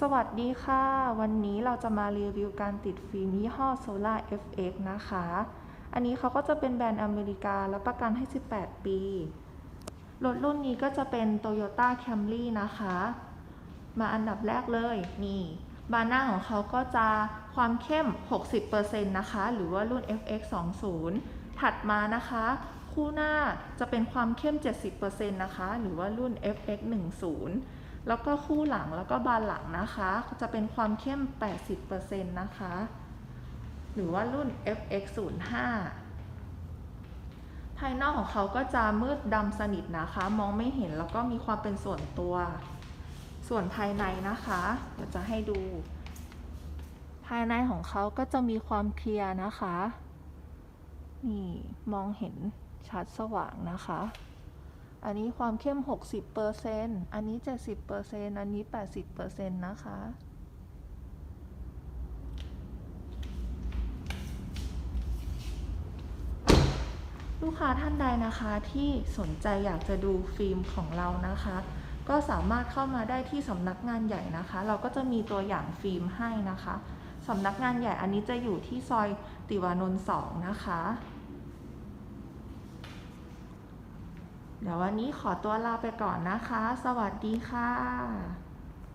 สวัสดีค่ะ วันนี้เราจะมารีวิวการติดฟิล์มยี่ห้อ Solar FX นะคะ อันนี้เขาก็จะเป็นแบรนด์อเมริกาและประกันให้ 18 ปี รถรุ่นนี้ก็จะเป็น Toyota Camry นะคะ มาอันดับแรกเลย นี่ บานหน้าของเขาก็จะความเข้ม 60%นะคะ หรือว่ารุ่น FX 20ถัดมานะคะ คู่หน้าจะเป็นความเข้ม 70%นะคะ หรือว่ารุ่น FX 10 แล้วก็คู่หลังแล้วก็บานหลังนะคะ จะเป็นความเข้ม 80%นะคะ หรือว่ารุ่น FX 05ภายนอกของเขาก็จะมืดดำสนิทนะคะ มองไม่เห็นแล้วก็มีความเป็นส่วนตัว ส่วนภายในนะคะเดี๋ยวจะให้ดู ภายในของเขาก็จะมีความเคลียร์นะคะ นี่มองเห็นชัดสว่างนะคะ อันนี้ความเข้ม 60%อันนี้ 70%อันนี้ 80%นะคะ ลูกค้าท่านใดนะคะที่สนใจอยากจะดูฟิล์มของเรานะคะ ก็สามารถเข้ามาได้ที่สำนักงานใหญ่นะคะ เราก็จะมีตัวอย่างฟิล์มให้นะคะสำนักงานใหญ่อันนี้จะอยู่ที่ซอยติวานนท์สองนะคะ เดี๋ยววันนี้ขอตัวลาไปก่อนนะคะ สวัสดีค่ะ